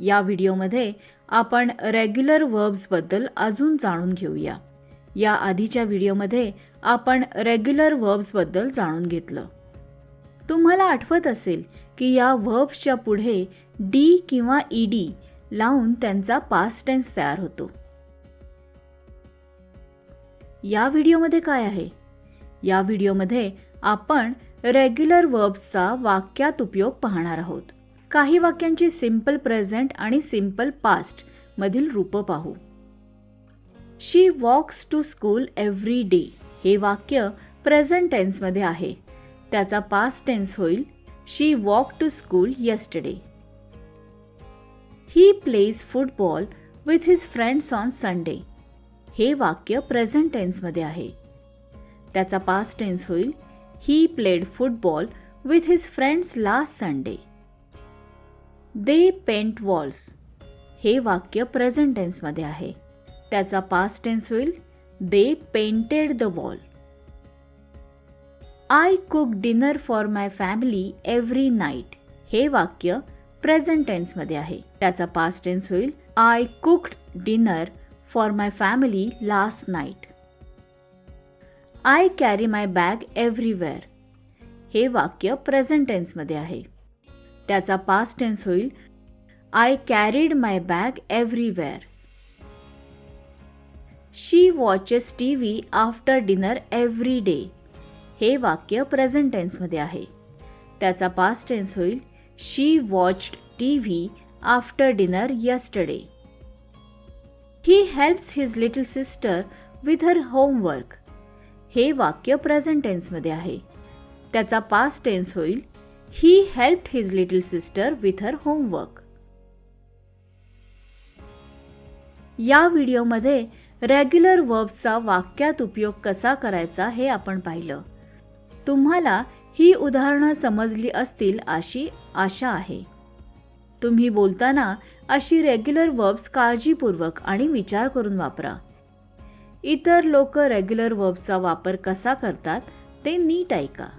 या व्हिडिओमध्ये आपण रेग्युलर वर्ब्सबद्दल अजून जाणून घेऊया. या आधीच्या व्हिडिओमध्ये आपण रेग्युलर वर्ब्सबद्दल जाणून घेतलं. तुम्हाला आठवत असेल की या वर्ब्सच्या पुढे डी किंवा ईडी लावून त्यांचा पास्ट टेन्स तयार होतो. या व्हिडिओमध्ये काय आहे? या व्हिडिओमध्ये आपण रेग्युलर वर्ब्सचा वाक्यात उपयोग पाहणार आहोत. काही वाक्यांची सिंपल प्रेझेंट आणि सिंपल पास्ट मधील रूपं पाहू. She walks to school every day हे वाक्य प्रेझेंट टेन्समध्ये आहे. त्याचा पास्ट टेन्स होईल. She walk to school yesterday he plays football with his friends on Sunday हे वाक्य प्रेझेंट टेन्समध्ये आहे. त्याचा पास्ट टेन्स होईल. He played football with his friends last Sunday they paint walls. हे वाक्य प्रेझेंट टेन्समध्ये आहे. त्याचा पास्ट टेन्स होईल. They painted the wall I cook dinner for my family every night हे वाक्य प्रेझेंट टेन्समध्ये आहे. त्याचा पास्ट टेन्स होईल. I cooked dinner for my family last night I carry my bag everywhere हे वाक्य प्रेझेंट टेन्समध्ये आहे. त्याचा पास्ट टेन्स होईल. I carried my bag everywhere she watches T V after dinner every day हे वाक्य present टेन्समध्ये आहे. त्याचा पास्ट टेन्स होईल. She watched T V after dinner yesterday he helps his little sister with her homework हे वाक्य present टेन्समध्ये आहे. त्याचा पास्ट टेन्स होईल. He helped his little sister with her homework या व्हिडिओमध्ये रेग्युलर वर्ब्सचा वाक्यात उपयोग कसा करायचा हे आपण पाहिलं. तुम्हाला ही उदाहरणं समजली असतील अशी आशा आहे. तुम्ही बोलताना अशी रेग्युलर वर्ब्स काळजीपूर्वक आणि विचार करून वापरा. इतर लोक रेग्युलर वर्ब्सचा वापर कसा करतात ते नीट ऐका.